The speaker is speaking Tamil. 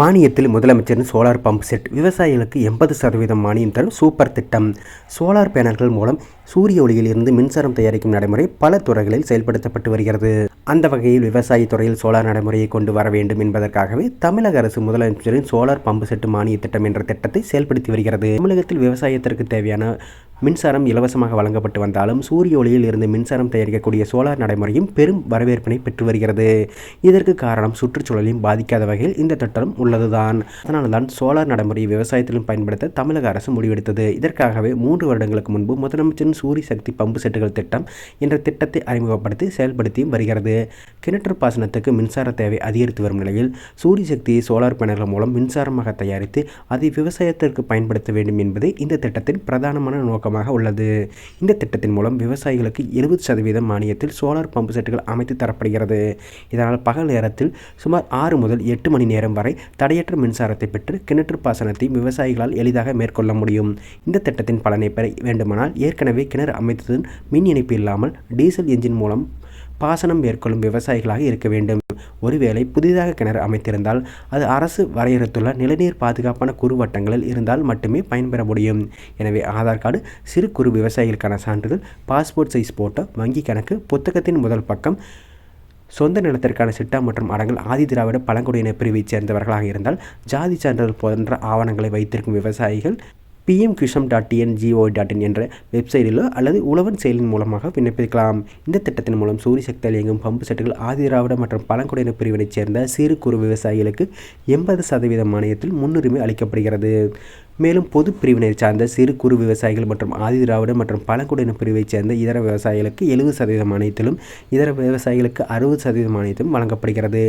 மானியத்தில் முதலமைச்சரின் சோலார் பம்ப் செட் விவசாயிகளுக்கு எண்பது சதவீதம் மானியம் தரும் சூப்பர் திட்டம். சோலார் பேனல்கள் மூலம் சூரிய ஒளியில் இருந்து மின்சாரம் தயாரிக்கும் நடைமுறை பல துறைகளில் செயல்படுத்தப்பட்டு வருகிறது. அந்த வகையில் விவசாய துறையில் சோலார் நடைமுறையை கொண்டு வர வேண்டும் என்பதற்காகவே தமிழக அரசு முதலமைச்சரின் சோலார் பம்பு செட்டு மானிய திட்டம் என்ற திட்டத்தை செயல்படுத்தி வருகிறது. தமிழகத்தில் விவசாயத்திற்கு தேவையான மின்சாரம் இலவசமாக வழங்கப்பட்டு வந்தாலும் சூரிய ஒளியில் இருந்து மின்சாரம் தயாரிக்கக்கூடிய சோலார் நடைமுறையும் பெரும் வரவேற்பினை பெற்று வருகிறது. இதற்கு காரணம் சுற்றுச்சூழலையும் பாதிக்காத வகையில் இந்த திட்டம் உள்ளதுதான். அதனால்தான் சோலார் நடைமுறையை விவசாயத்திலும் பயன்படுத்த தமிழக அரசு முடிவெடுத்தது. இதற்காகவே மூன்று வருடங்களுக்கு முன்பு முதலமைச்சரின் சூரிய சக்தி பம்பு செட்டுகள் திட்டம் என்ற திட்டத்தை அறிமுகப்படுத்தி செயல்படுத்தியும் வருகிறது. கிணற்று பாசனத்துக்கு மின்சார தேவை அதிகரித்து வரும் நிலையில் சூரிய சக்தியை சோலார் பேனல்கள் மூலம் மின்சாரமாக தயாரித்து அதை விவசாயத்திற்கு பயன்படுத்த வேண்டும் என்பதே இந்த திட்டத்தின் பிரதானமான நோக்கம். நோக்கமாக உள்ளது. இந்த திட்டத்தின் மூலம் விவசாயிகளுக்கு எழுபது சதவீதம் மானியத்தில் சோலார் பம்பு செட்டுகள் அமைத்து தரப்படுகிறது. இதனால் பகல் நேரத்தில் சுமார் ஆறு முதல் எட்டு மணி நேரம் வரை தடையற்ற மின்சாரத்தை பெற்று கிணற்று பாசனத்தை விவசாயிகளால் எளிதாக மேற்கொள்ள முடியும். இந்த திட்டத்தின் பலனை பெற வேண்டுமானால் ஏற்கனவே கிணறு அமைத்ததன் மின் இணைப்பு இல்லாமல் டீசல் என்ஜின் மூலம் பாசனம் மேற்கொள்ளும் விவசாயிகளாக இருக்க வேண்டும். ஒருவேளை புதிதாக கிணறு அமைத்திருந்தால் அது அரசு வரையறுத்துள்ள நிலநீர் பாதுகாப்பான குறுவட்டங்களில் இருந்தால் மட்டுமே பயன்பெற முடியும். எனவே ஆதார் கார்டு சிறு குறு விவசாயிகளுக்கான சான்றிதழ் பாஸ்போர்ட் சைஸ் போட்டோ வங்கி கணக்கு புத்தகத்தின் முதல் பக்கம் சொந்த நிலத்திற்கான சிட்டா மற்றும் அடங்கல் ஆதி திராவிட பழங்குடியினர் பிரிவைச் சேர்ந்தவர்களாக இருந்தால் ஜாதி சான்றிதழ் போன்ற ஆவணங்களை வைத்திருக்கும் விவசாயிகள் PM Kisan dot TNGO dot in என்ற வெப்சைட்டிலோ அல்லது உழவன் செயலின் மூலமாக விண்ணப்பிக்கலாம். இந்த திட்டத்தின் மூலம் சூரிய சக்தியால் இயங்கும் பம்பு செட்டுகள் ஆதி திராவிட மற்றும் பழங்குடியின பிரிவினைச் சேர்ந்த சிறு குறு விவசாயிகளுக்கு எண்பது சதவீத மானியத்தில் முன்னுரிமை அளிக்கப்படுகிறது. மேலும் பொது பிரிவினை சார்ந்த சிறு குறு விவசாயிகள் மற்றும் ஆதி திராவிட மற்றும் பழங்குடியின பிரிவைச் சேர்ந்த இதர விவசாயிகளுக்கு எழுபது சதவீத மானியத்திலும் இதர விவசாயிகளுக்கு அறுபது சதவீத மானியத்திலும் வழங்கப்படுகிறது.